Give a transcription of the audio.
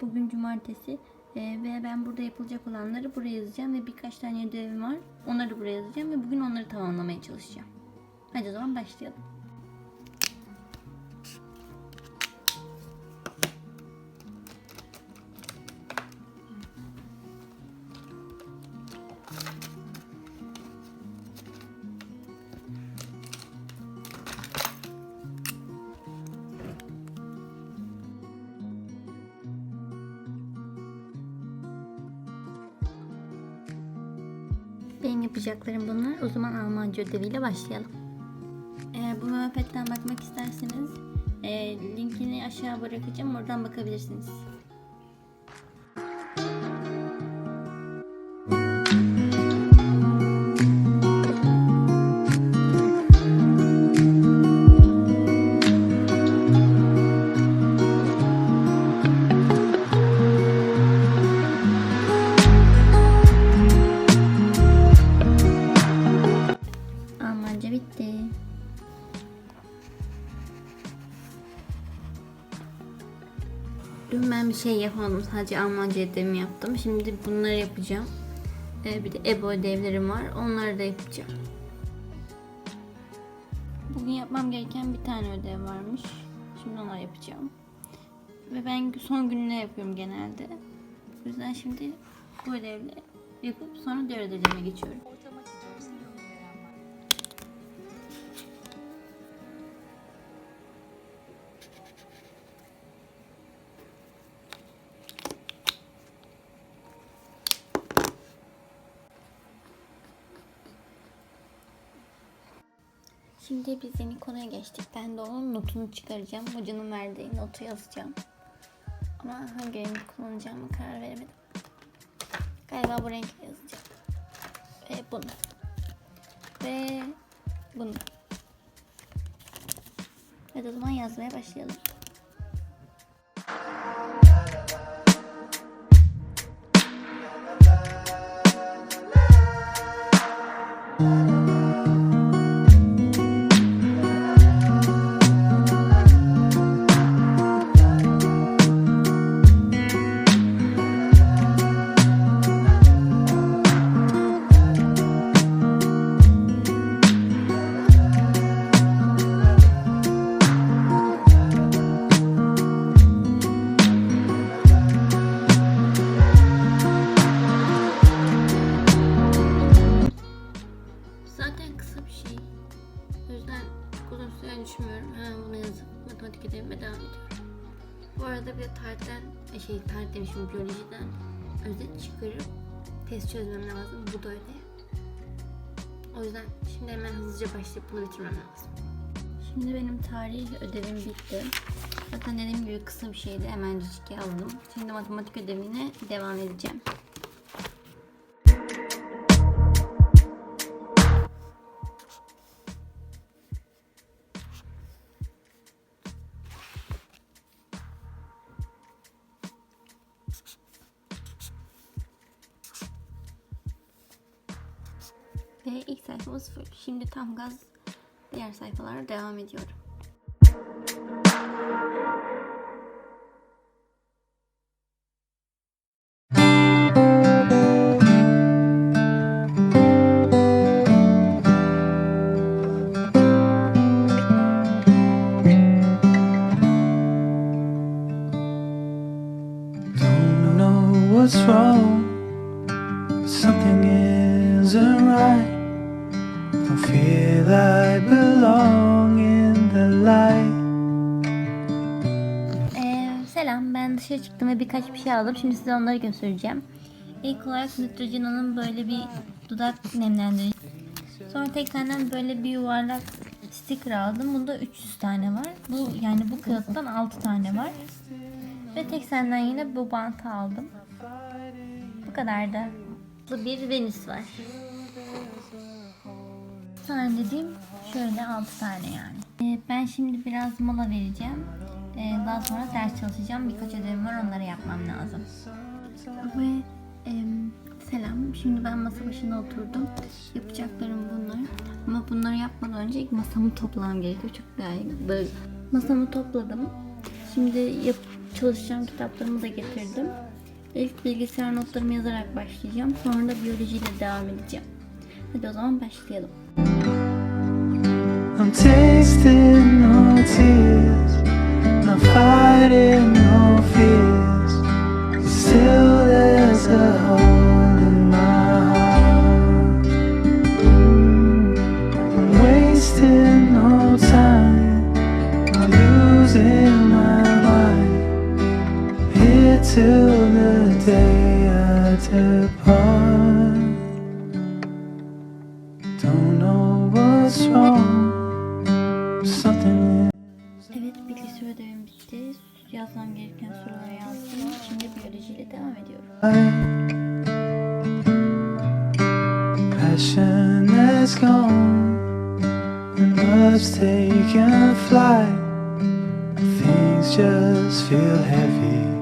Bugün cumartesi Ee, ve ben burada yapılacak olanları buraya yazacağım ve birkaç tane ödevim var. Onları buraya yazacağım ve bugün onları tamamlamaya çalışacağım. Hadi o zaman başlayalım. Yapacaklarım bunlar. O zaman Almanca ödeviyle başlayalım. Eğer bu muhabbetten bakmak isterseniz e, linkini aşağı bırakacağım. Oradan bakabilirsiniz. Yapmadım. Sadece Almanca ödevimi yaptım. Şimdi bunları yapacağım. Ee, bir de EBO ödevlerim var. Onları da yapacağım. Bugün yapmam gereken bir tane ödev varmış. Şimdi onları yapacağım. Ve ben son gününe yapıyorum genelde. O yüzden şimdi bu ödevle yapıp sonra diğer ödevlerime geçiyorum. Şimdi biz yeni konuya geçtik. Ben de onun notunu çıkaracağım. Hocanın verdiği notu yazacağım. Ama hangi renk kullanacağımı karar veremedim. Galiba bu renkle yazacağım. Ve bunu. Ve bunu. Hadi o zaman yazmaya başlayalım. Ödevime devam ediyorum. Bu arada bir de tarihten, e, şey tarih demişim biyolojiden özet çıkarıp test çözmem lazım. Bu da öyle. O yüzden şimdi hemen hızlıca başlayıp bunu bitirmem lazım. Şimdi benim tarih ödevim bitti. Zaten dediğim gibi kısa bir şeydi. Hemencik yazdım. Şimdi matematik ödevine devam edeceğim. Full. Şimdi tam gaz diğer sayfalara devam ediyorum. What's wrong, dışarı çıktım ve birkaç bir şey aldım. Şimdi size onları göstereceğim. İlk olarak Neutrogena'nın böyle bir dudak nemlendirici. Sonra tek tane böyle bir yuvarlak sticker aldım. Bunda 300 tane var. Bu yani bu kağıttan 6 tane var. Ve tek senden yine bu bantı aldım. Bu kadar da. Bu bir Venüs var. Tane dediğim şöyle 6 tane yani. Ee, ben şimdi biraz mola vereceğim. Ee, daha sonra ders çalışacağım. Birkaç ödevim var onları yapmam lazım. Ve em, selam. Şimdi ben masa başına oturdum. Yapacaklarım bunlar. Ama bunları yapmadan önce ilk masamı toplamam gerekiyor. Çok daha böyle. Masamı topladım. Şimdi yap çalışacağım kitaplarımı da getirdim. İlk bilgisayar notlarımı yazarak başlayacağım. Sonra da biyolojiyle devam edeceğim. Hadi o zaman başlayalım. I'm tasting no tears, fighting no fears. Still, there's a hole yazmam gereken soruları yazdım. Şimdi biyolojiyle devam ediyorum. Passion has gone and love's taken flight. Things just feel heavy